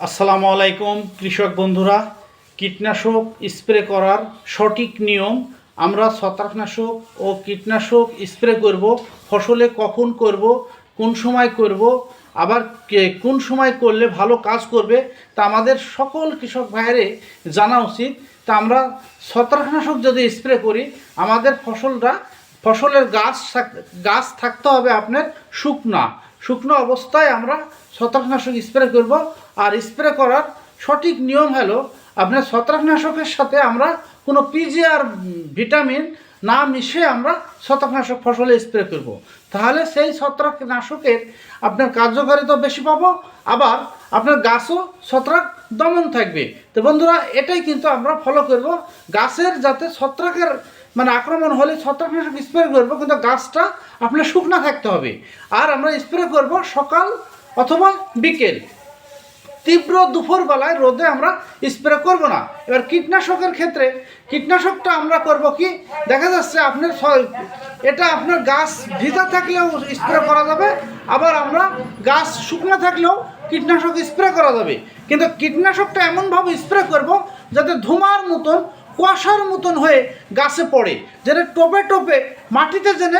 আসসালামু আলাইকুম, কৃষক বন্ধুরা। কীটনাশক স্প্রে করার সঠিক নিয়ম, আমরা ছত্রাকনাশক ও কীটনাশক স্প্রে করব, ফসলে কখন করব, কোন সময় করব, আবার কোন সময় করলে ভালো কাজ করবে, তা আমাদের সকল কৃষক ভাইয়েরে জানা উচিত। তা আমরা ছত্রাকনাশক যদি স্প্রে করি, আমাদের ফসলটা, ফসলের গাছ গাছ থাকতে হবে আপনার শুকনা। শুকনো অবস্থায় আমরা ছত্রাকনাশক স্প্রে করব। আর স্প্রে করার সঠিক নিয়ম হলো, আপনার ছত্রাকনাশকের সাথে আমরা কোনো পিজি আর ভিটামিন না মিশে আমরা ছত্রাকনাশক ফসলে স্প্রে করব। তাহলে সেই ছত্রাকনাশকের আপনার কার্যকারিতা বেশি পাবো, আবার আপনার গাছও ছত্রাক দমন থাকবে। তো বন্ধুরা, এটাই কিন্তু আমরা ফলো করব। গাছের যাতে ছত্রাকের মানে আক্রমণ হলে ছত্রাকনাশক স্প্রে করব, কিন্তু গাছটা আপনার শুকনা থাকতে হবে। আর আমরা স্প্রে করব সকাল অথবা বিকেল। তীব্র দুপুরবেলায় রোদে আমরা স্প্রে করব না। এবার কীটনাশকের ক্ষেত্রে, কীটনাশকটা আমরা করব কি? দেখা যাচ্ছে আপনার এটা আপনার গাছ ভিজা থাকলেও স্প্রে করা যাবে, আবার আমরা গাছ শুকনো থাকলেও কীটনাশক স্প্রে করা যাবে। কিন্তু কীটনাশকটা এমনভাবে স্প্রে করব যাতে ধুমার মতন কুয়াশার মতন হয়ে গাছে পড়ে, যেন টোপে টোপে মাটিতে যেন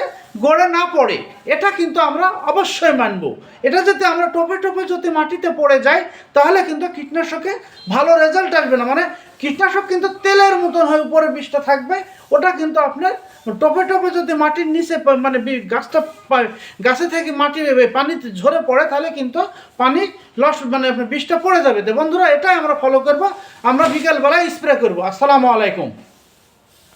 গড়ে না পড়ে। এটা কিন্তু আমরা অবশ্যই মানব। এটা যদি আমরা টোপে টোপে যদি মাটিতে পড়ে যাই, তাহলে কিন্তু কীটনাশকে ভালো রেজাল্ট আসবে না। মানে কীটনাশক কিন্তু তেলের মতন হয়, উপরে বিষটা থাকবে। ওটা কিন্তু আপনার টপে টপে যদি মাটির নিচে মানে গাছটা গাছে থেকে মাটি পানি ঝরে পড়ে, তাহলে কিন্তু পানি লস মানে বিষটা পড়ে যাবে। বন্ধুরা, এটাই আমরা ফলো করব। আমরা বিকালবেলায় স্প্রে করব। আসসালামু আলাইকুম।